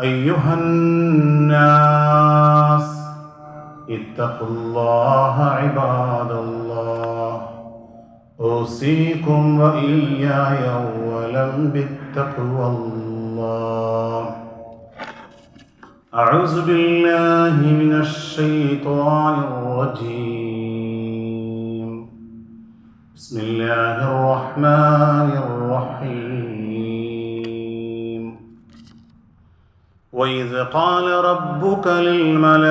أيها الناس اتقوا الله عباد الله. أوصيكم وإياي أولا بالتقوى الله. أعوذ بالله من الشيطان الرجيم. بسم الله الرحمن الرحيم. وإذ قال ربك للملائكة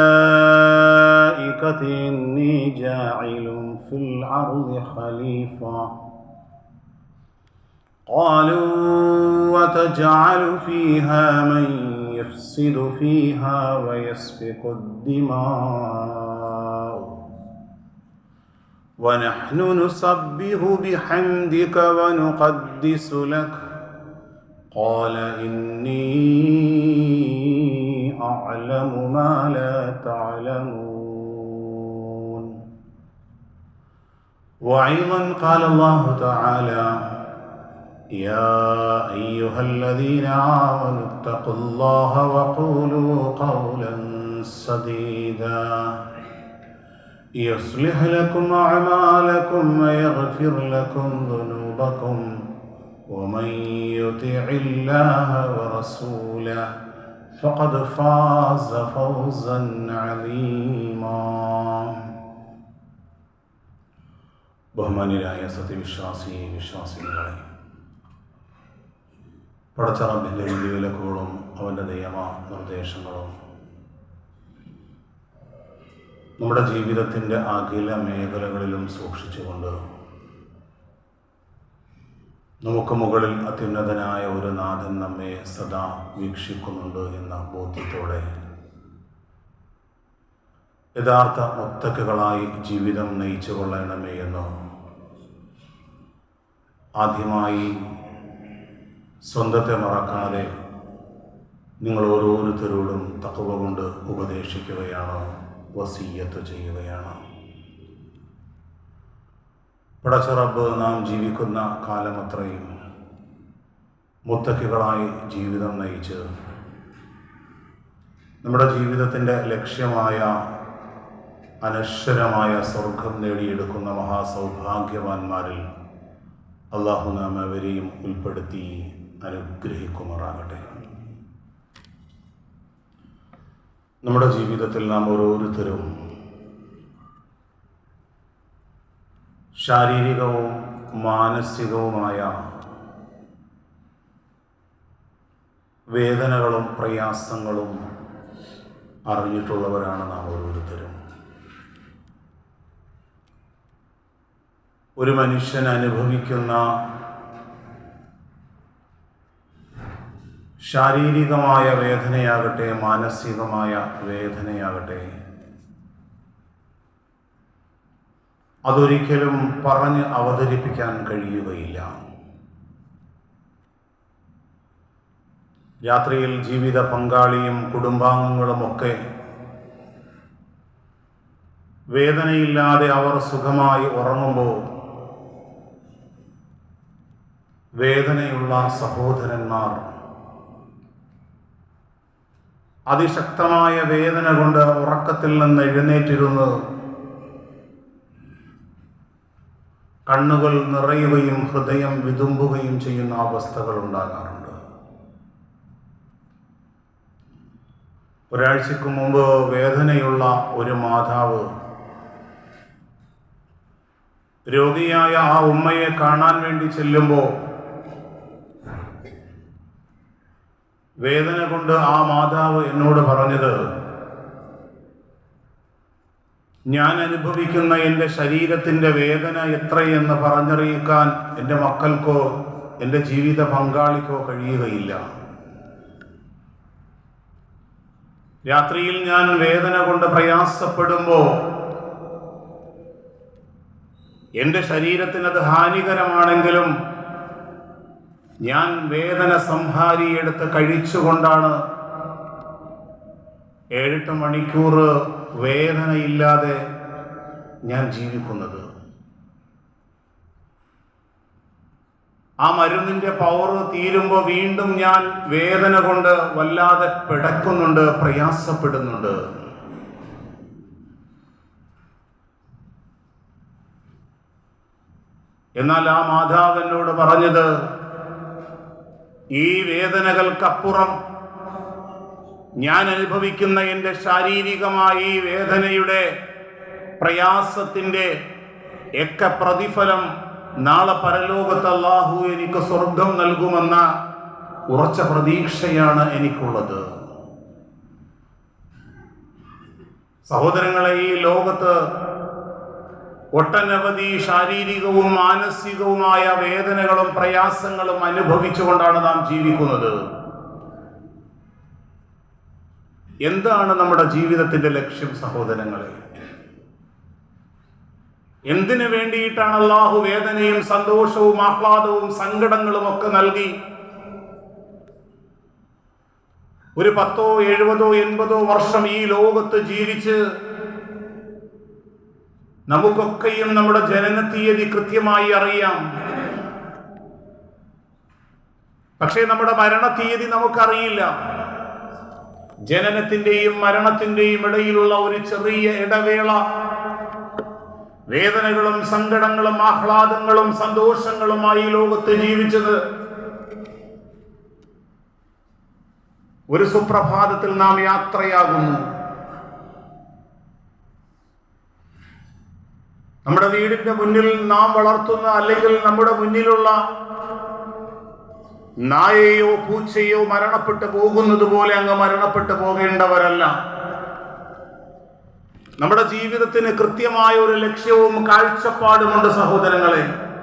إني جاعل في الأرض خليفة قالوا وتجعل فيها من يفسد فيها ويسفك الدماء ونحن نسبح بحمدك ونقدس لك قال إني أعلم ما لا تعلمون. وأيضا قال الله تعالى يا أيها الذين آمنوا اتقوا الله وقولوا قولا سديدا. يصلح لكم أعمالكم ويغفر لكم ذنوبكم. ومن يطع الله ورسوله فقد فاز فوزا عظيما ബഹുമാന്യരായ സത്യവിശ്വാസി വിശ്വാസികളെ പടച്ചറബിൻ്റെ വിധിവിലക്കുകളും അവൻ്റെ നിയമ നിർദ്ദേശങ്ങളും നമ്മുടെ ജീവിതത്തിൻ്റെ അഖില മേഖലകളിലും സൂക്ഷിച്ചുകൊണ്ട് നമുക്ക് മുകളിൽ അത്യുന്നതനായ ഒരു നാഥൻ നമ്മെ സദാ വീക്ഷിക്കുന്നുണ്ട് എന്ന ബോധ്യത്തോടെ. യഥാർത്ഥ മുത്തക്കുകളായി ജീവിതം നയിച്ചു കൊള്ളണമേ എന്ന് ആദ്യമായി സ്വന്തത്തെ മറക്കാതെ നിങ്ങൾ ഓരോരുത്തരോടും തക്കവ കൊണ്ട് ഉപദേശിക്കുകയാണ് വസീയത്ത് ചെയ്യുകയാണ്. പടച്ചറബ് നാം ജീവിക്കുന്ന കാലമത്രയും മുത്തക്കികളായി ജീവിതം നയിച്ച് നമ്മുടെ ജീവിതത്തിന്റെ ലക്ഷ്യമായ അനശ്വരമായ സ്വർഗം നേടിയെടുക്കുന്ന മഹാസൗഭാഗ്യവാന്മാരിൽ അള്ളാഹു നാം അവരെയും ഉൾപ്പെടുത്തി അനുഗ്രഹിക്കുമാറാകട്ടെ. നമ്മുടെ ജീവിതത്തിൽ നാം ഓരോരുത്തരും ശാരീരികവും മാനസികവുമായ വേദനകളും പ്രയാസങ്ങളും അറിഞ്ഞിട്ടുള്ളവരാണ് നാം ഓരോരുത്തരും. ഒരു മനുഷ്യൻ അനുഭവിക്കുന്ന ശാരീരികമായ വേദനയാകട്ടെ മാനസികമായ വേദനയാകട്ടെ അതൊരിക്കലും പറഞ്ഞ് അവതരിപ്പിക്കാൻ കഴിയുകയില്ല. യാത്രയിൽ ജീവിത പങ്കാളിയും കുടുംബാംഗങ്ങളുമൊക്കെ വേദനയില്ലാതെ അവർ സുഖമായി ഉറങ്ങുമ്പോൾ വേദനയുള്ള സഹോദരന്മാർ അതിശക്തമായ വേദന കൊണ്ട് ഉറക്കത്തിൽ നിന്ന് എഴുന്നേറ്റിരുന്ന് കണ്ണുകൾ നിറയുകയും ഹൃദയം വിതുമ്പുകയും ചെയ്യുന്ന അവസ്ഥകൾ ഉണ്ടാകാറുണ്ട്. ഒരാഴ്ചക്ക് മുമ്പ് വേദനയുള്ള ഒരു മാതാവ് രോഗിയായ ആ ഉമ്മയെ കാണാൻ വേണ്ടി ചെല്ലുമ്പോൾ വേദന കൊണ്ട് ആ മാതാവ് എന്നോട് പറഞ്ഞത് ഞാൻ അനുഭവിക്കുന്ന എന്റെ ശരീരത്തിന്റെ വേദന എത്രയെന്ന് പറഞ്ഞറിയിക്കാൻ എന്റെ മക്കൾക്കോ എന്റെ ജീവിത പങ്കാളിക്കോ കഴിയുകയില്ല. രാത്രിയിൽ ഞാൻ വേദന കൊണ്ട് പ്രയാസപ്പെടുമ്പോൾ എന്റെ ശരീരത്തിന് അത് ഹാനികരമാണെങ്കിലും ഞാൻ വേദന സംഹാരിയെടുത്ത് കഴിച്ചുകൊണ്ടാണ് ഏഴെട്ട് മണിക്കൂർ വേദനയില്ലാതെ ഞാൻ ജീവിക്കുന്നത്. ആ മരുന്നിന്റെ പവർ തീരുമ്പോൾ വീണ്ടും ഞാൻ വേദന കൊണ്ട് വല്ലാതെ പിടക്കുന്നുണ്ട് പ്രയാസപ്പെടുന്നുണ്ട്. എന്നാൽ ആ മാതാവ് എന്നോട് പറഞ്ഞത് ഈ വേദനകൾക്കപ്പുറം ഞാൻ അനുഭവിക്കുന്ന എന്റെ ശാരീരികമായ ഈ വേദനയുടെ പ്രയാസത്തിന്റെ ഒക്കെ പ്രതിഫലം നാളെ പരലോകത്ത് അള്ളാഹു എനിക്ക് സ്വർഗം നൽകുമെന്ന ഉറച്ച പ്രതീക്ഷയാണ് എനിക്കുള്ളത്. സഹോദരങ്ങളെ ഈ ലോകത്ത് ഒട്ടനവധി ശാരീരികവും മാനസികവുമായ വേദനകളും പ്രയാസങ്ങളും അനുഭവിച്ചുകൊണ്ടാണ് നാം ജീവിക്കുന്നത്. എന്താണ് നമ്മുടെ ജീവിതത്തിന്റെ ലക്ഷ്യം സഹോദരങ്ങളെ? എന്തിനു വേണ്ടിയിട്ടാണ് അള്ളാഹു വേദനയും സന്തോഷവും ആഹ്ലാദവും സങ്കടങ്ങളും ഒക്കെ നൽകി? ഒരു പത്തോ എഴുപതോ എൺപതോ വർഷം ഈ ലോകത്ത് ജീവിച്ച് നമുക്കൊക്കെയും നമ്മുടെ ജനന തീയതി കൃത്യമായി അറിയാം. പക്ഷേ നമ്മുടെ മരണ തീയതി നമുക്കറിയില്ല. ജനനത്തിന്റെയും മരണത്തിന്റെയും ഇടയിലുള്ള ഒരു ചെറിയ ഇടവേള. വേദനകളും സങ്കടങ്ങളും ആഹ്ലാദങ്ങളും സന്തോഷങ്ങളുമായി ലോകത്ത് ജീവിച്ചത് ഒരു സുപ്രഭാതത്തിൽ നാം യാത്രയാകുന്നു. നമ്മുടെ വീടിന്റെ മുന്നിൽ നാം വളർത്തുന്ന അല്ലെങ്കിൽ നമ്മുടെ മുന്നിലുള്ള നായയോ പൂച്ചയോ മരണപ്പെട്ടു പോകുന്നത് പോലെ അങ്ങ് മരണപ്പെട്ടു പോകേണ്ടവരല്ല. നമ്മുടെ ജീവിതത്തിന് കൃത്യമായ ഒരു ലക്ഷ്യവും കാഴ്ചപ്പാടുമുണ്ട് സഹോദരങ്ങളെ.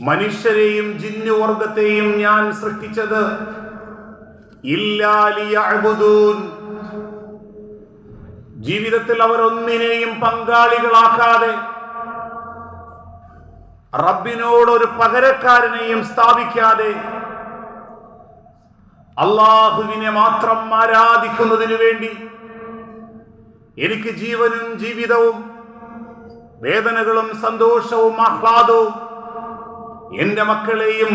മനുഷ്യരെയും ജിന്നുവർഗത്തെയും ഞാൻ സൃഷ്ടിച്ചത് ഇല്ലാലിയ അഴുതുൻ ജീവിതത്തിൽ അവരൊന്നിനെയും പങ്കാളികളാക്കാതെ റബ്ബിനോട് ഒരു പകരക്കാരനെയും സ്ഥാപിക്കാതെ അള്ളാഹുവിനെ മാത്രം ആരാധിക്കുന്നതിനു വേണ്ടി എനിക്ക് ജീവനും ജീവിതവും വേദനകളും സന്തോഷവും ആഹ്ലാദവും എന്റെ മക്കളെയും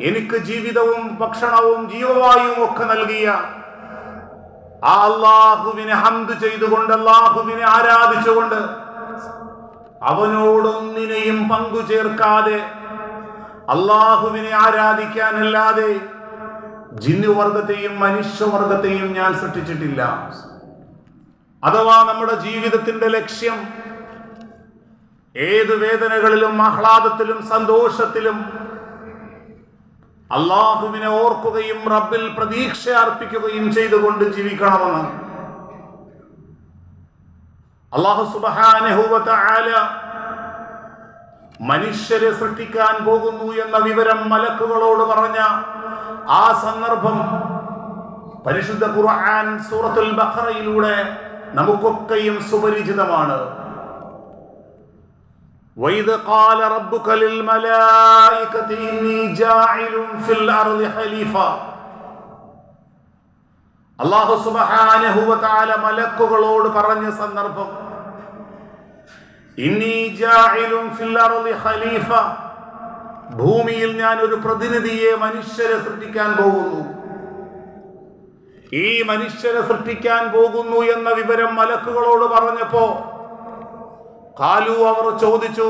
എനിക്ക് ജീവിതവും ഭക്ഷണവും ജീവവായുവും ഒക്കെ നൽകിയ അള്ളാഹുവിനെ ഹന്ത് ചെയ്തുകൊണ്ട് അള്ളാഹുവിനെ ആരാധിച്ചുകൊണ്ട് അവനോടൊന്നിനെയും പങ്കു ചേർക്കാതെ അള്ളാഹുവിനെ ആരാധിക്കാനല്ലാതെ ജിന്നുവർഗത്തെയും മനുഷ്യവർഗത്തെയും ഞാൻ സൃഷ്ടിച്ചിട്ടില്ല. അഥവാ നമ്മുടെ ജീവിതത്തിന്റെ ലക്ഷ്യം ഏത് വേദനകളിലും ആഹ്ലാദത്തിലും സന്തോഷത്തിലും അള്ളാഹുവിനെ ഓർക്കുകയും റബ്ബിൽ പ്രതീക്ഷ അർപ്പിക്കുകയും ചെയ്തുകൊണ്ട് ജീവിക്കണമെന്ന്. അള്ളാഹു സുബാനഹുവത്ത ആല മനുഷ്യരെ സൃഷ്ടിക്കാൻ പോകുന്നു എന്ന വിവരം മലക്കുകളോട് പറഞ്ഞ ആ സന്ദർഭം പരിശുദ്ധ ഖുർആൻ സൂറത്തുൽ ബഖറയിലൂടെ നമുക്കൊക്കെയും സുപരിചിതമാണ്. وإذ قال ربك للملائكة إني جاعل في الأرض خليفة അള്ളാഹു സുബഹാനഹുവ താല മലക്കുകളോട് പറഞ്ഞ സന്ദർഭം ഇന്നി ജാഇലുൻ ഫിൽ അർളി ഖലീഫ ഭൂമിയിൽ ഞാൻ ഒരു പ്രതിനിധിയെ മനുഷ്യരെ സൃഷ്ടിക്കാൻ പോകുന്നു ഈ മനുഷ്യരെ സൃഷ്ടിക്കാൻ പോകുന്നു എന്ന വിവരം മലക്കുകളോട് പറഞ്ഞപ്പോ കാലു അവർ ചോദിച്ചു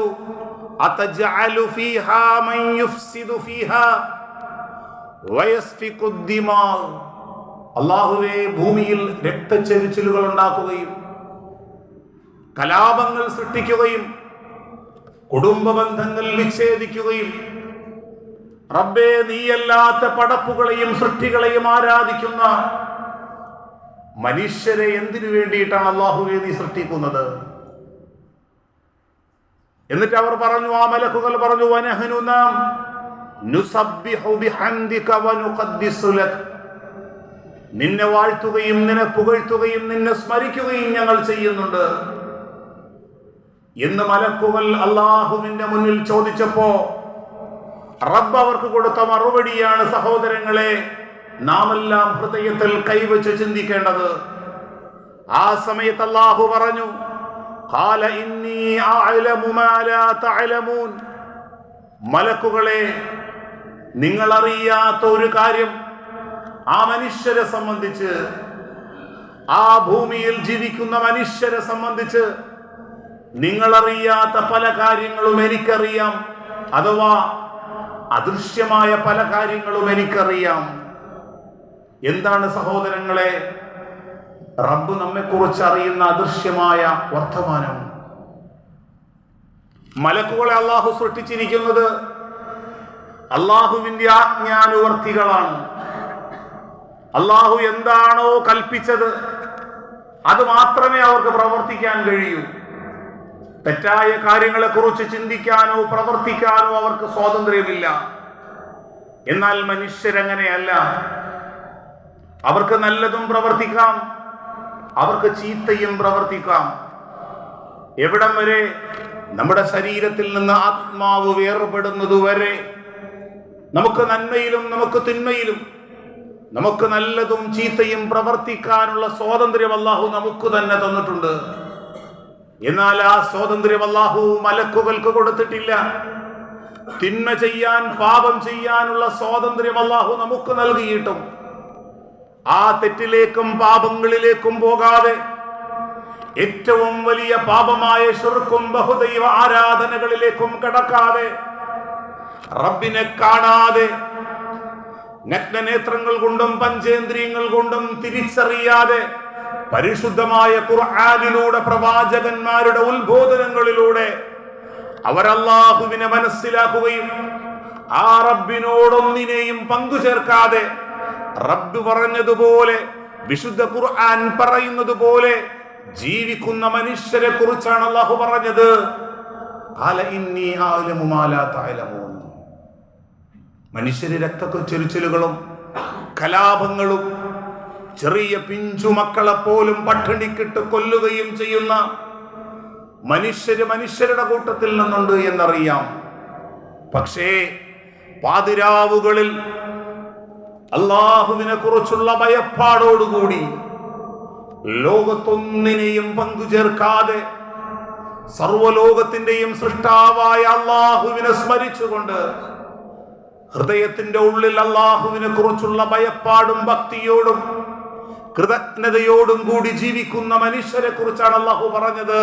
അള്ളാഹുവെ ഭൂമിയിൽ രക്തച്ചെരിച്ചിലുകൾ ഉണ്ടാക്കുകയും കലാപങ്ങൾ സൃഷ്ടിക്കുകയും കുടുംബ ബന്ധങ്ങൾ വിച്ഛേദിക്കുകയും റബ്ബേ നീയല്ലാത്ത പടപ്പുകളെയും സൃഷ്ടികളെയും ആരാധിക്കുന്ന മനുഷ്യരെ എന്തിനു വേണ്ടിയിട്ടാണ് അള്ളാഹുവെ നീ സൃഷ്ടിക്കുന്നത്? എന്നിട്ട് അവർ പറഞ്ഞു ആ മലക്കുകൾ പറഞ്ഞു വനഹനു നാം നിന്നെ വാഴ്ത്തുകയും നിന്നെ പുകഴ്ത്തുകയും നിന്നെ സ്മരിക്കുകയും ഞങ്ങൾ ചെയ്യുന്നുണ്ട്. എന്ന് മലക്കുകൾ അള്ളാഹുവിന്റെ മുന്നിൽ ചോദിച്ചപ്പോ റബ്ബ് അവർക്ക് കൊടുത്ത മറുപടിയാണ് സഹോദരങ്ങളെ നാമെല്ലാം ഹൃദയത്തിൽ കൈവച്ച് ചിന്തിക്കേണ്ടത്. ആ സമയത്ത് അള്ളാഹു പറഞ്ഞു "ഖാല ഇന്നി അഅലമു മാ ലാ തഅലമൂൻ." മലക്കുകളെ നിങ്ങളറിയാത്ത ഒരു കാര്യം. ആ മനുഷ്യരെ സംബന്ധിച്ച് ആ ഭൂമിയിൽ ജീവിക്കുന്ന മനുഷ്യരെ സംബന്ധിച്ച് നിങ്ങളറിയാത്ത പല കാര്യങ്ങളും എനിക്കറിയാം. അഥവാ അദൃശ്യമായ പല കാര്യങ്ങളും എനിക്കറിയാം. എന്താണ് സഹോദരങ്ങളെ റബ്ബ് നമ്മെക്കുറിച്ച് അറിയുന്ന അദൃശ്യമായ വർത്തമാനം. മലക്കുകളെ അള്ളാഹു സൃഷ്ടിച്ചിരിക്കുന്നത് അള്ളാഹുവിന്റെ ആജ്ഞാനുവർത്തികളാണ്. അള്ളാഹു എന്താണോ കൽപ്പിച്ചത് അത് മാത്രമേ അവർക്ക് പ്രവർത്തിക്കാൻ കഴിയൂ. തെറ്റായ കാര്യങ്ങളെ കുറിച്ച് ചിന്തിക്കാനോ പ്രവർത്തിക്കാനോ അവർക്ക് സ്വാതന്ത്ര്യമില്ല. എന്നാൽ മനുഷ്യരങ്ങനെയല്ല. അവർക്ക് നല്ലതും പ്രവർത്തിക്കാം. അവർക്ക് ചീത്തയും പ്രവർത്തിക്കാം. എവിടം വരെ നമ്മുടെ ശരീരത്തിൽ നിന്ന് ആത്മാവ് വേർപെടുന്നതുവരെ നമുക്ക് നന്മയിലും നമുക്ക് തിന്മയിലും നമുക്ക് നല്ലതും ചീത്തയും പ്രവർത്തിക്കാനുള്ള സ്വാതന്ത്ര്യം അല്ലാഹു നമുക്ക് തന്നെ തന്നിട്ടുണ്ട്. എന്നാൽ ആ സ്വാതന്ത്ര്യം അല്ലാഹു മലക്കുകൾക്ക് കൊടുത്തിട്ടില്ല. തിന്മ ചെയ്യാൻ പാപം ചെയ്യാനുള്ള സ്വാതന്ത്ര്യം അല്ലാഹു നമുക്ക് നൽകിയിട്ടും ആ തെറ്റിലേക്കും പാപങ്ങളിലേക്കും പോകാതെ ഏറ്റവും വലിയ പാപമായ ശുർക്കും ബഹുദൈവ ആരാധനകളിലേക്കും കടക്കാതെ റബ്ബിനെ കാണാതെ നഗ്നനേത്രങ്ങൾ കൊണ്ടും പഞ്ചേന്ദ്രിയങ്ങൾ കൊണ്ടും തിരിച്ചറിയാതെ പരിശുദ്ധമായ ഖുർആനിലൂടെ പ്രവാചകന്മാരുടെ ഉത്ബോധനങ്ങളിലൂടെ അവരല്ലാഹുവിനെ മനസ്സിലാക്കുകയും ആ റബ്ബിനോടൊന്നിനെയും പങ്കു ചേർക്കാതെ റബ്ബ് പറഞ്ഞതുപോലെ വിശുദ്ധ ഖുർആൻ പറയുന്നത് പോലെ ജീവിക്കുന്ന മനുഷ്യരെ കുറിച്ചാണ് അള്ളാഹു പറഞ്ഞത് മനുഷ്യരെ ഇന്നി അഅലമു മാ ലാ തഅലമൂൻ." മനുഷ്യര് രക്തച്ചൊരിച്ചിലുകളും കലാപങ്ങളും ചെറിയ പിഞ്ചു മക്കളെ പോലും പട്ടിണിക്കിട്ട് കൊല്ലുകയും ചെയ്യുന്ന മനുഷ്യര് മനുഷ്യരുടെ കൂട്ടത്തിൽ നിന്നുണ്ട് എന്നറിയാം പക്ഷേ പാതിരാവുകളിൽ അള്ളാഹുവിനെ കുറിച്ചുള്ള ഭയപ്പാടോടുകൂടി ലോകത്തൊന്നിനെയും പങ്കുചേർക്കാതെ സർവലോകത്തിന്റെയും സൃഷ്ടാവായ അള്ളാഹുവിനെ സ്മരിച്ചുകൊണ്ട് ഹൃദയത്തിന്റെ ഉള്ളിൽ അള്ളാഹുവിനെ കുറിച്ചുള്ള ഭയപ്പാടും ഭക്തിയോടും കൃതജ്ഞതയോടും കൂടി ജീവിക്കുന്ന മനുഷ്യരെ കുറിച്ചാണ് അള്ളാഹു പറഞ്ഞത്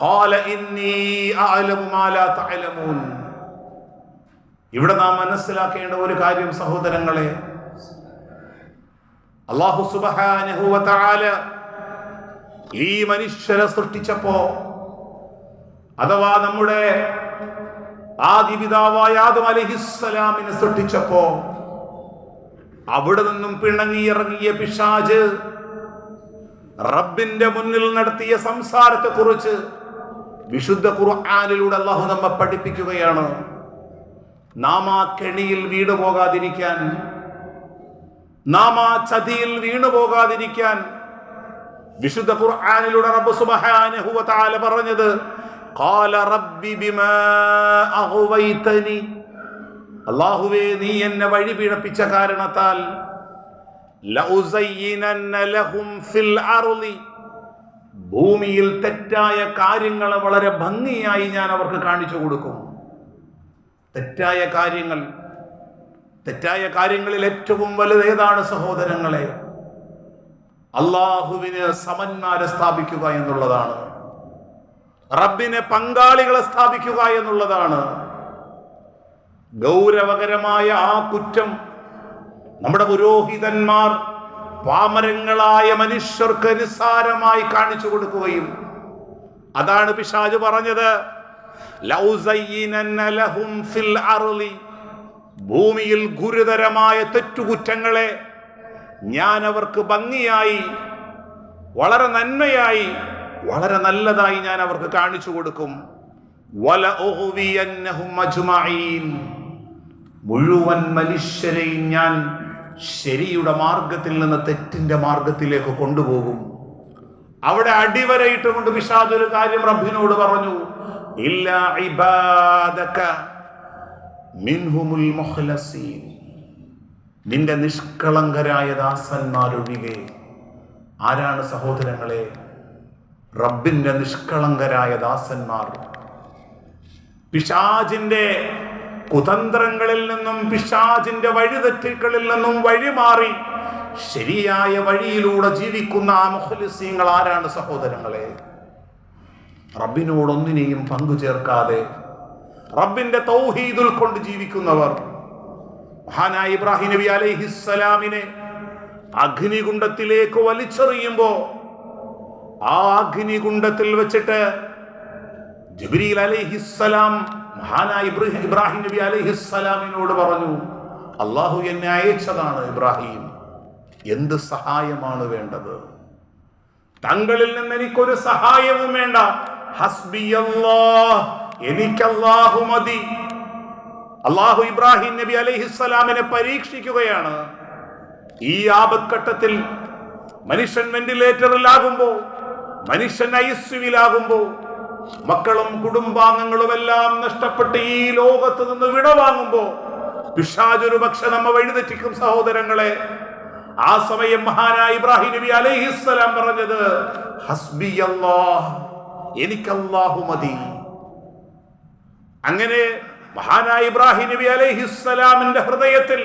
"ഖാല ഇന്നി അഅലമു മാ ലാ തഅലമൂൻ." ഇവിടെ നാം മനസ്സിലാക്കേണ്ട ഒരു കാര്യം സഹോദരങ്ങളെ. അള്ളാഹു സുബ്ഹാനഹു തആല ഈ മനുഷ്യരെ സൃഷ്ടിച്ചപ്പോ അഥവാ നമ്മുടെ ആദിപിതാവായ ആദം അലഹിസ്സലാമിനെ സൃഷ്ടിച്ചപ്പോ അവിടെ നിന്നും പിണങ്ങിയിറങ്ങിയ പിശാജ് റബ്ബിന്റെ മുന്നിൽ നടത്തിയ സംസാരത്തെക്കുറിച്ച് വിശുദ്ധ ഖുർആാനിലൂടെ അള്ളാഹു നമ്മെ പഠിപ്പിക്കുകയാണ്. നാം ആ കെണിയിൽ വീണു പോകാതിരിക്കാൻ നാം ആ ചതിയിൽ വീണു പോകാതിരിക്കാൻ വിശുദ്ധ ഖുർആനിലൂടെ റബ്ബ് സുബ്ഹാനഹു വ തആല പറഞ്ഞത് ഖാല റബ്ബി ബിമാ അഗ്വൈതനി അല്ലാഹുവേ നീ എന്നെ വഴി പിഴപ്പിച്ച കാരണത്താൽ ലഉസയ്യിനന്ന ലഹും ഫിൽ അർളി. ഭൂമിയിൽ തെറ്റായ കാര്യങ്ങളെ വളരെ ഭംഗിയായി ഞാൻ അവർക്ക് കാണിച്ചു കൊടുക്കും. തെറ്റായ കാര്യങ്ങൾ തെറ്റായ കാര്യങ്ങളിൽ ഏറ്റവും വലുത് ഏതാണ് സഹോദരങ്ങളെ? അള്ളാഹുവിന് സമന്മാരെ സ്ഥാപിക്കുക എന്നുള്ളതാണ്. റബ്ബിനെ പങ്കാളികളെ സ്ഥാപിക്കുക എന്നുള്ളതാണ്. ഗൗരവകരമായ ആ കുറ്റം നമ്മുടെ പുരോഹിതന്മാർ പാമരങ്ങളായ മനുഷ്യർക്ക് നിസ്സാരമായി കാണിച്ചു കൊടുക്കുകയും അതാണ് പിശാജ് പറഞ്ഞത്. ഭൂമിയിൽ ഗുരുതരമായ തെറ്റുകുറ്റങ്ങളെ ഞാൻ അവർക്ക് ഭംഗിയായി വളരെ നന്മയായി വളരെ നല്ലതായി ഞാൻ അവർക്ക് കാണിച്ചു കൊടുക്കും. മുഴുവൻ മനുഷ്യരെയും ഞാൻ ശരിയുടെ മാർഗത്തിൽ നിന്ന് തെറ്റിന്റെ മാർഗത്തിലേക്ക് കൊണ്ടുപോകും. അവിടെ അടിവരയിട്ടുകൊണ്ട് പിശാദ് ഒരു കാര്യം റബ്ബിനോട് പറഞ്ഞു. നിന്റെ നിഷ്കളങ്കരായ ദാസന്മാരൊഴികെ ആരാണ് സഹോദരങ്ങളെ? റബ്ബിന്റെ നിഷ്കളങ്കരായ ദാസന്മാർ. പിശാജിന്റെ കുതന്ത്രങ്ങളിൽ നിന്നും പിശാജിന്റെ വഴിതെറ്റുകളിൽ നിന്നും വഴിമാറി ശരിയായ വഴിയിലൂടെ ജീവിക്കുന്ന ആ മുഖലിസീങ്ങൾ ആരാണ് സഹോദരങ്ങളെ? റബ്ബിനോടൊന്നിനെയും പങ്കു ചേർക്കാതെ റബ്ബിന്റെ തൗഹീദ് ഉൾക്കൊണ്ട് ജീവിക്കുന്നവർ. മഹാനായ ഇബ്രാഹിം നബി അലൈഹിസ്സലാമിനെ അഗ്നികുണ്ഡത്തിലേക്ക് വലിച്ചെറിയുമ്പോ ആ അഗ്നികുണ്ഡത്തിൽ വെച്ചിട്ട് ജിബ്രീൽ അലൈഹിസ്സലാം മഹാനായ ഇബ്രാഹിം നബി അലൈഹിസ്സലാമിനോട് പറഞ്ഞു അള്ളാഹു എന്നെ അയച്ചതാണ് ഇബ്രാഹിം. എന്ത് സഹായമാണ് വേണ്ടത്? തങ്ങളിൽ നിന്ന് എനിക്കൊരു സഹായവും വേണ്ട. എനിക്ക് അല്ലാഹു മതി. അള്ളാഹു ഇബ്രാഹിം നബി അലൈഹിസ്സലാമിനെ പരീക്ഷിക്കുകയാണ്. ഈ ആപത്ഘട്ടത്തിൽ മനുഷ്യൻ വെന്റിലേറ്ററിലാകുമ്പോൾ മനുഷ്യൻ ഐസ്യുവിലാകുമ്പോൾ മക്കളും കുടുംബാംഗങ്ങളും എല്ലാം നഷ്ടപ്പെട്ട് ഈ ലോകത്ത് നിന്ന് വിടവാങ്ങുമ്പോ പിഷാജൊരു പക്ഷെ നമ്മ വഴിതെറ്റിക്കും സഹോദരങ്ങളെ. ആ സമയം മഹാനായ ഇബ്രാഹിം നബി അലൈഹിസ്സലാം പറഞ്ഞത് ഹസ്ബി അല്ലാഹ് എനിക്ക് അല്ലാഹു മതി. അങ്ങനെ മഹാനായ ഇബ്രാഹിം നബി അലൈഹിസ്സലാമിന്റെ ഹൃദയത്തിൽ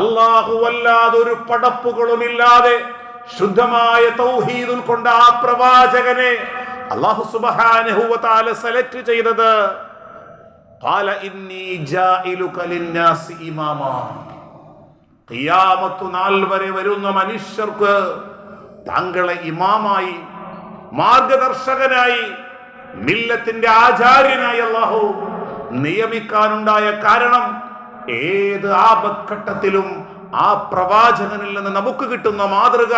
അള്ളാഹു അല്ലാതെ ഒരു പടപ്പുകളുമില്ലാതെ ശുദ്ധമായ തൗഹീദ് ഉൾക്കൊണ്ട ആ പ്രവാചകനെ അള്ളാഹു സുബ്ഹാനഹു വ തആല സെലക്ട് ചെയ്തത്. ഖാല ഇന്നി ജാഇലുക ലിന്നാസി ഇമാമാ. ഖിയാമത്തു നാൾ വരെ വരുന്ന മനുഷ്യർക്ക് താങ്കളെ ഇമാമായി മാർഗദർശകനായി മില്ലത്തിന്റെ ആചാര്യനായി അള്ളാഹു നിയമിക്കാനുണ്ടായ കാരണം ഏത് ആപത്ഘട്ടത്തിലും ആ പ്രവാചകനിൽ നിന്ന് നമുക്ക് കിട്ടുന്ന മാതൃക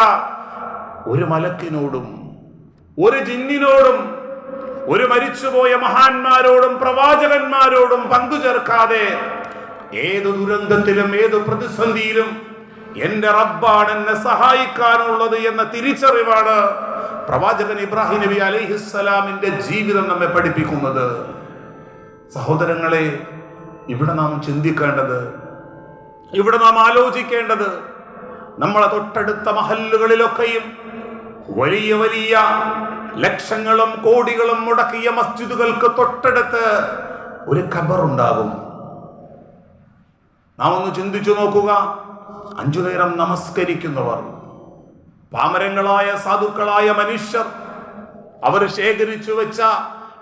ഒരു മലക്കിനോടും ഒരു ജിന്നിനോടും ഒരു മരിച്ചുപോയ മഹാന്മാരോടും പ്രവാചകന്മാരോടും പങ്കുചേർക്കാതെ ഏത് ദുരന്തത്തിലും ഏത് പ്രതിസന്ധിയിലും എന്റെ റബ്ബാണ് എന്നെ സഹായിക്കാനുള്ളത് എന്ന തിരിച്ചറിവാണ് പ്രവാചകൻ ഇബ്രാഹിം നബി അലൈഹിസ്സലാമിന്റെ ജീവിതം നമ്മെ പഠിപ്പിക്കുന്നത്. സഹോദരങ്ങളെ ഇവിടെ നാം ചിന്തിക്കേണ്ടത് ഇവിടെ നാം ആലോചിക്കേണ്ടത് നമ്മളെ തൊട്ടടുത്ത മഹല്ലുകളിലൊക്കെയും വലിയ വലിയ ലക്ഷങ്ങളും കോടികളും മുടക്കിയ മസ്ജിദുകൾക്ക് തൊട്ടടുത്ത് ഒരു ഖബറുണ്ടാകും നാം ഒന്ന് ചിന്തിച്ചു നോക്കുക. അഞ്ചു നേരം നമസ്കരിക്കുന്നവർ പാമരങ്ങളായ സാധുക്കളായ മനുഷ്യർ. അവർ ശേഖരിച്ചു വെച്ച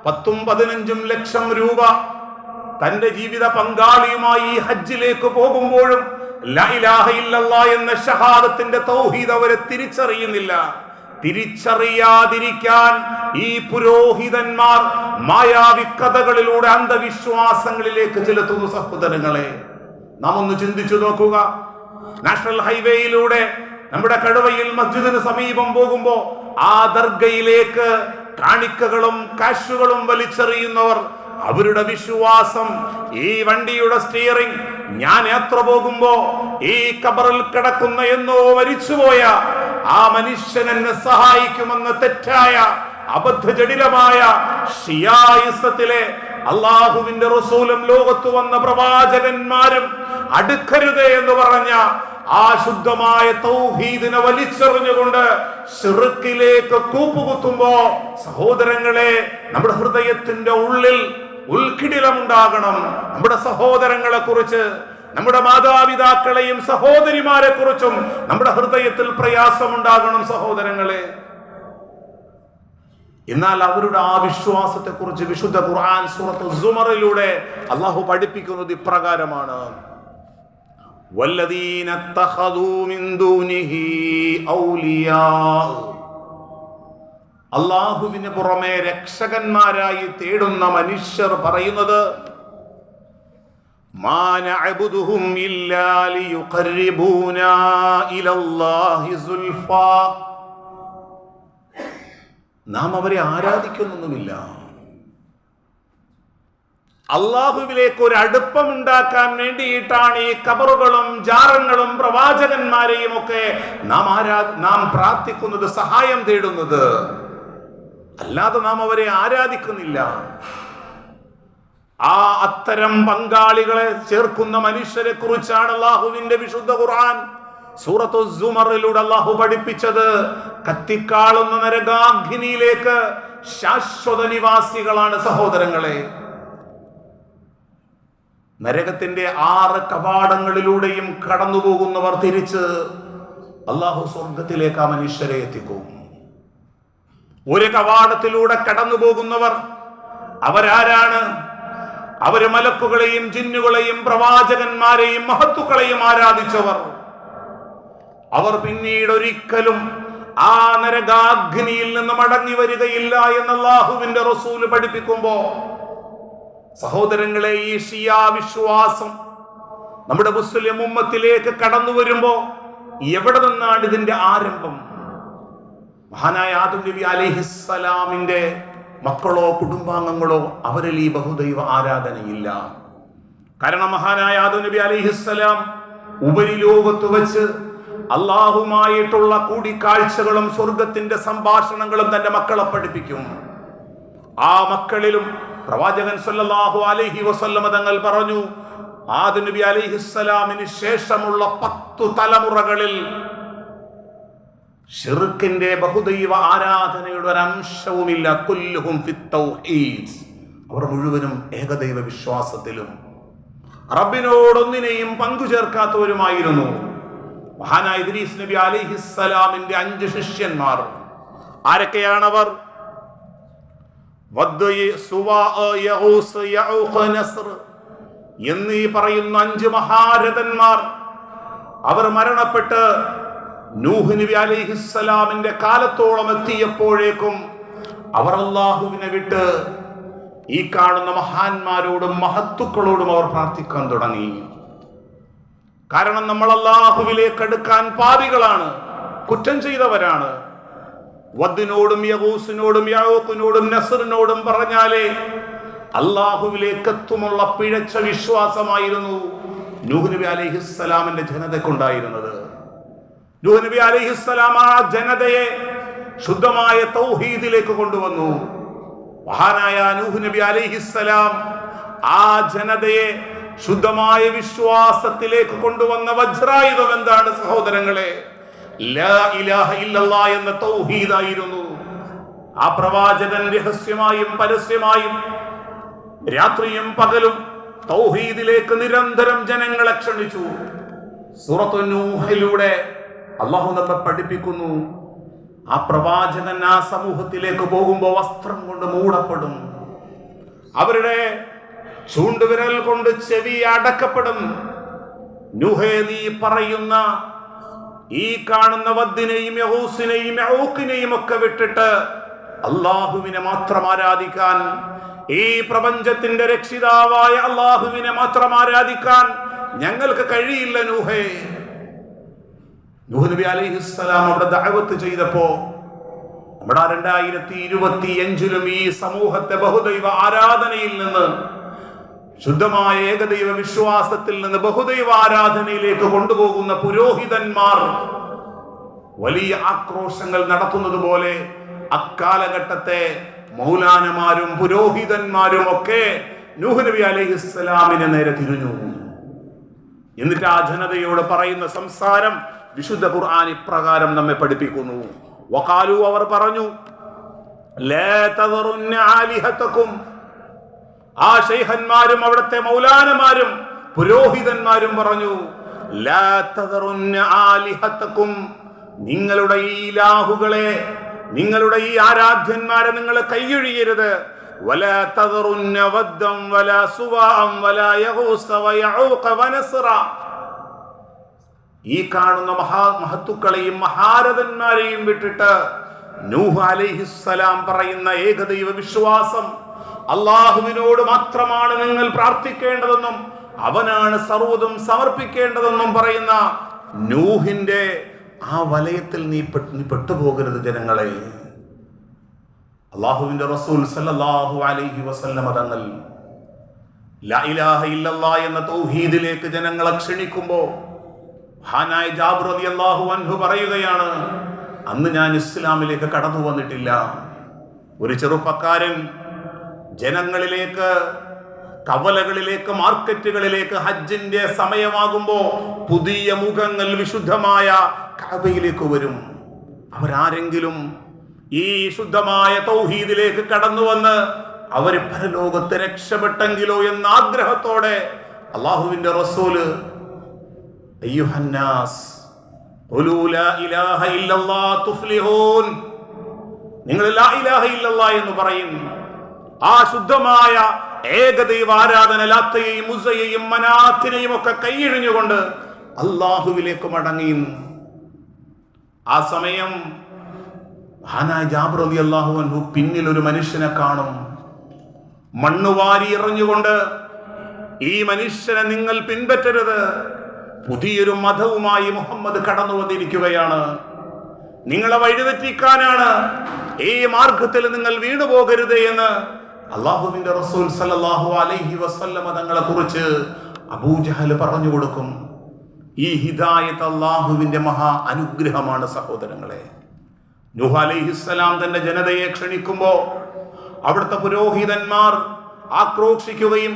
പത്തും പതിനഞ്ചും ലക്ഷം രൂപ തന്റെ ജീവിത പങ്കാളിയുമായി ഹജ്ജിലേക്ക് പോകുമ്പോഴും എന്ന ഷഹാദത്തിന്റെ തൗഹീദ് അവരെ തിരിച്ചറിയുന്നില്ല. തിരിച്ചറിയാതിരിക്കാൻ ഈ പുരോഹിതന്മാർ മായാവിക്കഥകളിലൂടെ അന്ധവിശ്വാസങ്ങളിലേക്ക് ചെലുത്തുന്നു സഹോദരങ്ങളെ. നാം ഒന്ന് ചിന്തിച്ചു നോക്കുക. നാഷണൽ ഹൈവേയിലൂടെ നമ്മുടെ കടുവയിൽ മസ്ജിദിന് സമീപം പോകുമ്പോൾ ആ ദർഗയിലേക്ക് കാണിക്കകളും കാശുകളും വലിച്ചെറിയുന്നവർ അവരുടെ വിശ്വാസം ഈ വണ്ടിയുടെ സ്റ്റിയറിംഗ് ഞാൻ യാത്ര പോകുമ്പോ ഈ കബറിൽ കിടക്കുന്ന എന്നോ മരിച്ചുപോയ ആ മനുഷ്യൻ എന്നെ സഹായിക്കുമെന്ന തെറ്റായ അബദ്ധജടിലമായ ഷിയായുസത്തിലെ അള്ളാഹുവിന്റെ റസൂലും ലോകത്ത് വന്ന പ്രവാചകന്മാരും അടുക്കരുത് എന്ന് പറഞ്ഞ ആ ശുദ്ധമായ തൗഹീദിനെ വലിച്ചെറിഞ്ഞുകൊണ്ട് ഷിറുക്കിലേക്ക് കൂപ്പുകുത്തുമ്പോ സഹോദരങ്ങളെ നമ്മുടെ ഹൃദയത്തിന്റെ ഉള്ളിൽ ഉൾക്കിടിലമുണ്ടാകണം. നമ്മുടെ സഹോദരങ്ങളെ കുറിച്ച് നമ്മുടെ മാതാപിതാക്കളെയും സഹോദരിമാരെ കുറിച്ചും നമ്മുടെ ഹൃദയത്തിൽ പ്രയാസമുണ്ടാകണം സഹോദരങ്ങളെ. എന്നാൽ അവരുടെ ആ വിശ്വാസത്തെക്കുറിച്ച് വിശുദ്ധ ഖുർആൻ സുറത്ത് സുമറിലൂടെ അള്ളാഹു പഠിപ്പിക്കുന്നത് ഇപ്രകാരമാണ്. والذين اتخذوا من دونه أولياء അള്ളാഹുവിന് പുറമെ രക്ഷകന്മാരായി തേടുന്ന മനുഷ്യർ പറയുന്നത് ما نعبدهم إلا ليقربونا إلى الله زلفى നാം അവരെ ആരാധിക്കുന്നൊന്നുമില്ല അള്ളാഹുവിലേക്ക് ഒരു അടുപ്പം ഉണ്ടാക്കാൻ വേണ്ടിയിട്ടാണ് ഈ കബറുകളും ജാറങ്ങളും പ്രവാചകന്മാരെയും ഒക്കെ നാം ആരാ നാം പ്രാർത്ഥിക്കുന്നത് സഹായം തേടുന്നത്. അല്ലാതെ നാം അവരെ ആരാധിക്കുന്നില്ല. ആ അത്തരം പങ്കാളികളെ ചേർക്കുന്ന മനുഷ്യരെ കുറിച്ചാണ് അള്ളാഹുവിന്റെ വിശുദ്ധ ഖുർആൻ. സൂറത്തു സുമറിലൂടെ അള്ളാഹു പഠിപ്പിച്ചത്. കത്തിക്കാളുന്ന നരകാഗ്നിയിലേക്ക് ശാശ്വത നിവാസികളാണ് സഹോദരങ്ങളെ. നരകത്തിന്റെ ആറ് കവാടങ്ങളിലൂടെയും കടന്നു പോകുന്നവർ തിരിച്ച് അള്ളാഹു സ്വർഗത്തിലേക്ക് ആ മനുഷ്യരെ എത്തിക്കും. ഒരു കവാടത്തിലൂടെ കടന്നു പോകുന്നവർ അവരാരാണ്? അവർ മലക്കുകളെയും ജിന്നുകളെയും പ്രവാചകന്മാരെയും മഹത്തുക്കളെയും ആരാധിച്ചവർ. അവർ പിന്നീട് ഒരിക്കലും ആ നരകാഗ്നിയിൽ നിന്ന് മടങ്ങി വരികയില്ല എന്ന് അള്ളാഹുവിന്റെ റസൂൽ പഠിപ്പിക്കുമ്പോ സഹോദരങ്ങളെ ഈ ഷിയാ വിശ്വാസം നമ്മുടെ മുസ്ലിം ഉമ്മത്തിലേക്ക് കടന്നു വരുമ്പോ എവിടെ നിന്നാണ് ഇതിന്റെ ആരംഭം? മഹാനായ ആദം നബി അലിഹിസ്സലാമിന്റെ മക്കളോ കുടുംബാംഗങ്ങളോ അവരിൽ ഈ ബഹുദൈവ ആരാധനയില്ല. കാരണം മഹാനായ ആദം നബി അലിഹിസ്സലാം ഉപരിലോകത്ത് വെച്ച് അള്ളാഹുമായിട്ടുള്ള കൂടിക്കാഴ്ചകളും സ്വർഗത്തിന്റെ സംഭാഷണങ്ങളും തന്റെ മക്കളെ പഠിപ്പിക്കും. ആ മക്കളിലും പ്രവാചകൻ സല്ലല്ലാഹു അലൈഹി വസല്ലമ തങ്ങൾ പറഞ്ഞു ആദ നബി അലൈഹിസ്സലാമിന് ശേഷമുള്ള പത്തു തലമുറകളിൽ ഷിർക്കിന്റെ ബഹുദൈവ ആരാധനയുടെ ഒരു അംശവുമില്ല കുല്ലുഹും അവർ മുഴുവനും ഏകദൈവ വിശ്വാസത്തിലും റബ്ബിനോടൊന്നിനെയും പങ്കു ചേർക്കാത്തവരുമായിരുന്നു മഹാനായ ഇദ്രീസ് നബി അലിഹിസ്സലാമിന്റെ അഞ്ച് ശിഷ്യന്മാർ. ആരൊക്കെയാണവർ? എന്നീ പറയുന്ന അഞ്ച് മഹാരഥന്മാർ അവർ മരണപ്പെട്ട് നൂഹ് നബി അലിഹിസ്സലാമിന്റെ കാലത്തോളം എത്തിയപ്പോഴേക്കും അവർ അള്ളാഹുവിനെ വിട്ട് ഈ കാണുന്ന മഹാന്മാരോടും മഹത്തുക്കളോടും അവർ പ്രാർത്ഥിക്കാൻ തുടങ്ങി. കാരണം നമ്മൾ അള്ളാഹുവിലേക്ക് അടുക്കാൻ പാപികളാണ് കുറ്റം ചെയ്തവരാണ്. വദ്ദിനോടും യഹൂസിനോടും യാവൂക്കിനോടും നസറിനോടും പറഞ്ഞാലേ അള്ളാഹുവിലേക്ക് എത്തുമുള്ള പിഴച്ച വിശ്വാസമായിരുന്നു നൂഹ് നബി അലൈഹിസ്സലാമിന്റെ ജനതയ്ക്കുണ്ടായിരുന്നത്. നൂഹ് നബി അലൈഹിസ്സലാം ആ ജനതയെ ശുദ്ധമായ തൗഹീദിലേക്ക് കൊണ്ടുവന്നു. മഹാനായ നൂഹ് നബി അലൈഹിസ്സലാം ആ ജനതയെ ശുദ്ധമായ വിശ്വാസത്തിലേക്ക് കൊണ്ടുവന്ന വജ്രായുധം എന്താണ് സഹോദരങ്ങളെ? എന്ന തൗഹീദായിരുന്നു. ആ പ്രവാചകൻ രഹസ്യമായും പരസ്യമായും രാത്രിയും പകലും തൗഹീദിലേക്ക് നിരന്തരം ജനങ്ങളെ ക്ഷണിച്ചു. സൂറത്തു നൂഹിലൂടെ അള്ളാഹു നമ്മെ പഠിപ്പിക്കുന്നു. ആ പ്രവാചകൻ ആ സമൂഹത്തിലേക്ക് പോകുമ്പോൾ വസ്ത്രം കൊണ്ട് മൂടപ്പെടും. അവരുടെ ചൂണ്ടുവിരൽ കൊണ്ട് ചെവി അടക്കപ്പെടും. നുഹേ നീ പറയുന്ന ഈ കാണുന്ന വദ്ദിനെയും യഹൂസിനെയും യഹൂക്കിനെയും ഒക്കെ വിട്ടിട്ട് അള്ളാഹുവിനെ മാത്രം ആരാധിക്കാൻ ഈ പ്രപഞ്ചത്തിന്റെ രക്ഷിതാവായ അള്ളാഹുവിനെ മാത്രം ആരാധിക്കാൻ ഞങ്ങൾക്ക് കഴിയില്ല നൂഹേ. നൂഹ് നബി അലൈഹിസ്സലാം അവിടെ ദഅവത്ത് ചെയ്തപ്പോ നമ്മുടെ രണ്ടായിരത്തി ഇരുപത്തി അഞ്ചിലും ഈ സമൂഹത്തെ ബഹുദൈവ ആരാധനയിൽ നിന്ന് ശുദ്ധമായ ഏകദൈവ വിശ്വാസത്തിൽ നിന്ന് ബഹുദൈവ ആരാധനയിലേക്ക് കൊണ്ടുപോകുന്ന പുരോഹിതന്മാർ വലിയ ആക്രോശങ്ങൾ നടത്തുന്നത് പോലെ അക്കാലഘട്ടത്തെ മൗലാനമാരും പുരോഹിതന്മാരും ഒക്കെ നൂഹ് നബി അലൈഹിസ്സലാമിനെ നേരെ തിരിഞ്ഞു എന്നിട്ട് ആ ജനതയോട് പറയുന്ന സംസാരം വിശുദ്ധ ഖുർആൻ ഇപ്രകാരം നമ്മെ പഠിപ്പിക്കുന്നു. വഖാലു അവർ പറഞ്ഞു ആ ഷെയ്ഹന്മാരും അവിടുത്തെ മൗലാനമാരും പുരോഹിതന്മാരും പറഞ്ഞു നിങ്ങളുടെ ഈ ലാഹുകളെ നിങ്ങളുടെ ഈ ആരാധ്യന്മാരെ നിങ്ങൾ കൈയൊഴിയരുത്. ഈ കാണുന്ന മഹാ മഹത്തുക്കളെയും മഹാരഥന്മാരെയും വിട്ടിട്ട് നൂഹ് അലൈഹിസ്സലാം പറയുന്ന ഏകദൈവ വിശ്വാസം അള്ളാഹുവിനോട് മാത്രമാണ് നിങ്ങൾ പ്രാർത്ഥിക്കേണ്ടതെന്നും അവനാണ് സർവതും സമർപ്പിക്കേണ്ടതെന്നും പറയുന്ന നൂഹിന്റെ ആ വലയത്തിൽ നീ നീ പെട്ടുപോകരുത് ജനങ്ങളെ. അള്ളാഹുവിന്റെ റസൂൽ സല്ലല്ലാഹു അലൈഹി വസല്ലമ എന്ന തൗഹീദിലേക്ക് ജനങ്ങളെ ക്ഷണിക്കുമ്പോൾ ഹാനായ ജാബിർ റളിയല്ലാഹു അൻഹു പറയുകയാണ് അന്ന് ഞാൻ ഇസ്ലാമിലേക്ക് കടന്നു വന്നിട്ടില്ല ഒരു ചെറുപ്പക്കാരൻ ജനങ്ങളിലേക്ക് കവലകളിലേക്ക് മാർക്കറ്റുകളിലേക്ക് ഹജ്ജിന്റെ സമയമാകുമ്പോൾ പുതിയ മുഖങ്ങൾ വിശുദ്ധമായ കഅബയിലേക്ക് വരും. അവരാരെങ്കിലും ഈ ശുദ്ധമായ തൗഹീദിലേക്ക് കടന്നു വന്ന് അവർ പരലോകത്ത് രക്ഷപ്പെട്ടെങ്കിലോ എന്ന ആഗ്രഹത്തോടെ അള്ളാഹുവിന്റെ റസൂൽ നിങ്ങൾ എന്ന് പറയും. ആ ശുദ്ധമായ ഏകദൈവ ആരാധന ലാത്തയെയും മുസയെയും മനാത്തിനെയും ഒക്കെ കൈയിഴിഞ്ഞുകൊണ്ട് അള്ളാഹുവിലേക്ക് മടങ്ങിയും ആ സമയം ജാബർ അള്ളാഹു പിന്നിൽ ഒരു മനുഷ്യനെ കാണും. മണ്ണുവാരി എറിഞ്ഞുകൊണ്ട് ഈ മനുഷ്യനെ നിങ്ങൾ പിൻപറ്റരുത്. പുതിയൊരു മതവുമായി മുഹമ്മദ് കടന്നു വന്നിരിക്കുകയാണ്. നിങ്ങളെ വഴിതെറ്റിക്കാനാണ് ഈ മാർഗത്തിൽ നിങ്ങൾ വീണുപോകരുത് എന്ന് അള്ളാഹുവിന്റെ റസൂൽ സല്ലല്ലാഹു അലൈഹി വസല്ലമ തങ്ങളെ കുറിച്ച് അബൂജഹൽ പറഞ്ഞു കൊടുക്കും. ഈ ഹിദായത്ത് അള്ളാഹുവിന്റെ മഹാ അനുഗ്രഹമാണ് സഹോദരങ്ങളെ. നൂഹ് അലൈഹിസ്സലാം തന്റെ ജനതയെ ക്ഷണിക്കുമ്പോൾ അവിടുത്തെ പുരോഹിതന്മാർ ആക്രോശിക്കുകയും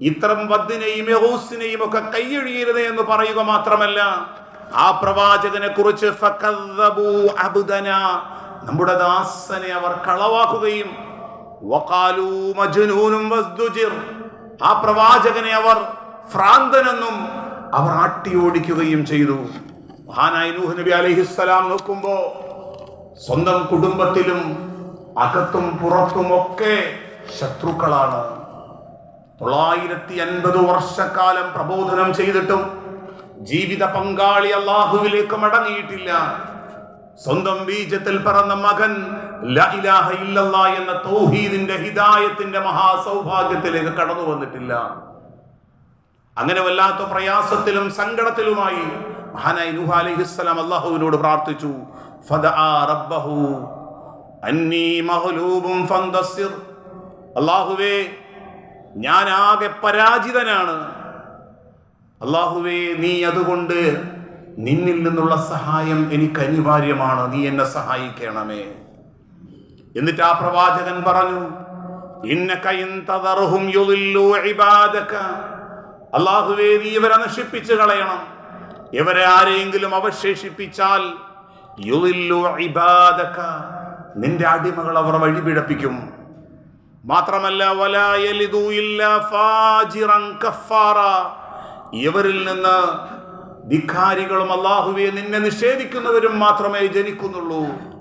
ഇത്തരം വദ്ദിനെയും യഹൂസിനെയും ഒക്കെ കൈയൊഴിയരുത് എന്ന് പറയുക മാത്രമല്ല ആ പ്രവാചകനെ കുറിച്ച് നമ്മുടെ ദാസനെ അവർ കളവാക്കുകയും ആ പ്രവാചകനെ അവർ ഭ്രാന്തനെന്നും അവർ ആട്ടിയോടിക്കുകയും ചെയ്തു. മഹാനായ നൂഹ് നബി അലൈഹിസ്സലാം നോക്കുമ്പോ സ്വന്തം കുടുംബത്തിലും അകത്തും പുറത്തും ഒക്കെ ശത്രുക്കളാണ്. തൊള്ളായിരത്തി അൻപത് വർഷക്കാലം പ്രബോധനം ചെയ്തിട്ടും ജീവിത പങ്കാളി അള്ളാഹുവിലേക്ക് മടങ്ങിയിട്ടില്ല. സ്വന്തം ബീജത്തിൽ പറന്ന മകൻ എന്ന തൗഹീദിന്റെ ഹിദായത്തിന്റെ മഹാസൗഭാഗ്യത്തിലേക്ക് കടന്നു വന്നിട്ടില്ല. അങ്ങനെ വല്ലാത്ത പ്രയാസത്തിലും സങ്കടത്തിലുമായി മഹാനായി നൂഹ അലൈഹിസ്സലാം അള്ളാഹുവിനോട് പ്രാർത്ഥിച്ചു. അള്ളാഹുവേ ഞാൻ ആകെ പരാജിതനാണ്. അള്ളാഹുവേ നീ അതുകൊണ്ട് നിന്നിൽ നിന്നുള്ള സഹായം എനിക്ക് അനിവാര്യമാണ്. നീ എന്നെ സഹായിക്കണമേ. എന്നിട്ട് ആ പ്രവാചകൻ പറഞ്ഞു അള്ളാഹുവേ നീ ഇവരെ നശിപ്പിച്ചു കളയണം. ഇവരെ ആരെങ്കിലും അവശേഷിപ്പിച്ചാൽ നിന്റെ അടിമകൾ അവർ വഴിപിഴപ്പിക്കും. മാത്രമല്ല ഇവരിൽ നിന്ന് ധിക്കാരികളും അള്ളാഹുവെ നിന്നെ നിഷേധിക്കുന്നവരും മാത്രമേ ജനിക്കുന്നുള്ളൂ.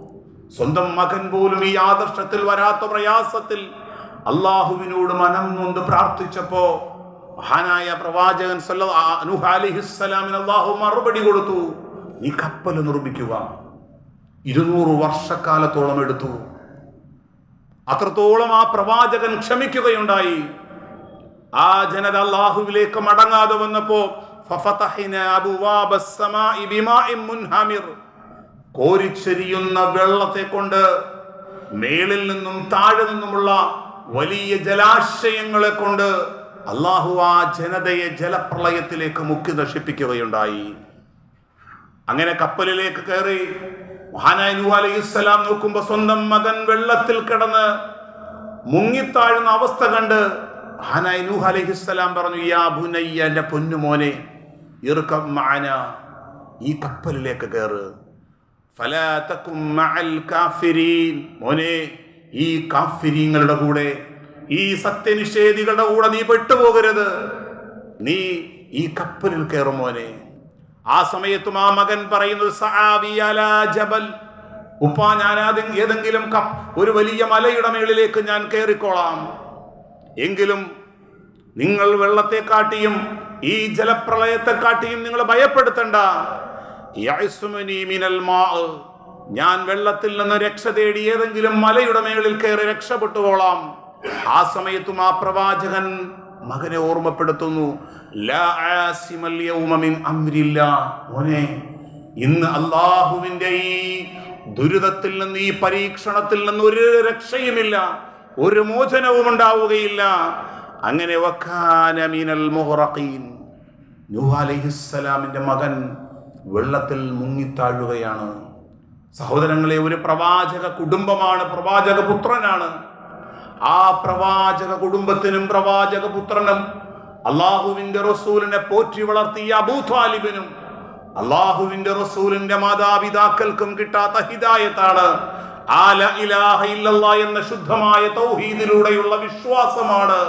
സ്വന്തം മകൻ പോലും ഈ ആദർശത്തിൽ വരാത്ത പ്രയാസത്തിൽ അള്ളാഹുവിനോട് മനം നൊന്ത് പ്രാർത്ഥിച്ചപ്പോ മഹാനായ പ്രവാചകൻ അള്ളാഹു മറുപടി കൊടുത്തു. നീ കപ്പൽ നിർമ്മിക്കുക. ഇരുന്നൂറ് വർഷക്കാലത്തോളം എടുത്തു. അത്രത്തോളം ആ പ്രവാചകൻ ക്ഷമിക്കുകയുണ്ടായി. ആ ജനത അള്ളാഹുവിലേക്ക് മടങ്ങാതെ വന്നപ്പോ ബിമാഇൻ കോരിച്ചെരിയുന്ന വെള്ളത്തെ കൊണ്ട് മേളിൽ നിന്നും താഴെ നിന്നുമുള്ള വലിയ ജലാശയങ്ങളെ കൊണ്ട് അള്ളാഹു ആ ജനതയെ ജലപ്രളയത്തിലേക്ക് മുക്കി നശിപ്പിക്കുകയുണ്ടായി. അങ്ങനെ കപ്പലിലേക്ക് കയറി മഹാനായ നൂഹ് അലൈഹിസ്സലാം നോക്കുമ്പോ സ്വന്തം മകൻ വെള്ളത്തിൽ കിടന്ന് മുങ്ങിത്താഴുന്ന അവസ്ഥ കണ്ട് മഹാനായ നൂഹ് അലൈഹിസ്സലാം പറഞ്ഞു യാ ബുനയ്യ എന്റെ പൊന്നുമോനെ ഇറുക്കം മഅന ഈ കപ്പലിലേക്ക് കയറ്. മോനെ ഈ കാഫിരീങ്ങളുടെ കൂടെ ഈ സത്യനിഷേധികളുടെ കൂടെ നീ പെട്ടുപോകരുത്. നീ ഈ കപ്പലിൽ കയറും മോനെ. ആ സമയത്തും ആ മകൻ പറയുന്നത് ജബൽ. ഉപ്പ ഞാൻ ഏതെങ്കിലും കപ്പ് ഒരു വലിയ മലയുടെ മേളിലേക്ക് ഞാൻ കയറിക്കോളാം. എങ്കിലും നിങ്ങൾ വെള്ളത്തെ കാട്ടിയും ഈ ജലപ്രളയത്തെ കാട്ടിയും നിങ്ങൾ ഭയപ്പെടുത്തണ്ട. ഞാൻ വെള്ളത്തിൽ നിന്ന് രക്ഷ തേടി ഏതെങ്കിലും മലയുടെ മേളിൽ കയറി രക്ഷപ്പെട്ടുകൊള്ളാം ആ സമയത്തും ആ പ്രവാചകൻ മകനെ ഓർമ്മപ്പെടുത്തുന്നു. മോനെ ഇന്ന് അള്ളാഹുവിന്റെ ഈ ദുരിതത്തിൽ നിന്ന് ഈ പരീക്ഷണത്തിൽ നിന്ന് ഒരു രക്ഷയുമില്ല ഒരു മോചനവും ഉണ്ടാവുകയില്ല. അങ്ങനെ മകൻ വെള്ളത്തിൽ മുങ്ങിത്താഴുകയാണ്. സഹോദരങ്ങളെ ഒരു പ്രവാചക കുടുംബമാണ് പ്രവാചക പുത്രനാണ്. ആ പ്രവാചക കുടുംബത്തിനും പ്രവാചക പുത്രനും അള്ളാഹുവിന്റെ റസൂലിനെ പോറ്റി വളർത്തിയ അബൂത്വാലിബിനും അള്ളാഹുവിന്റെ റസൂലിന്റെ മാതാപിതാക്കൾക്കും കിട്ടാത്ത ഇല്ലല്ലാ എന്ന ശുദ്ധമായ തൗഹീദിലൂടെയുള്ള വിശ്വാസമാണ്.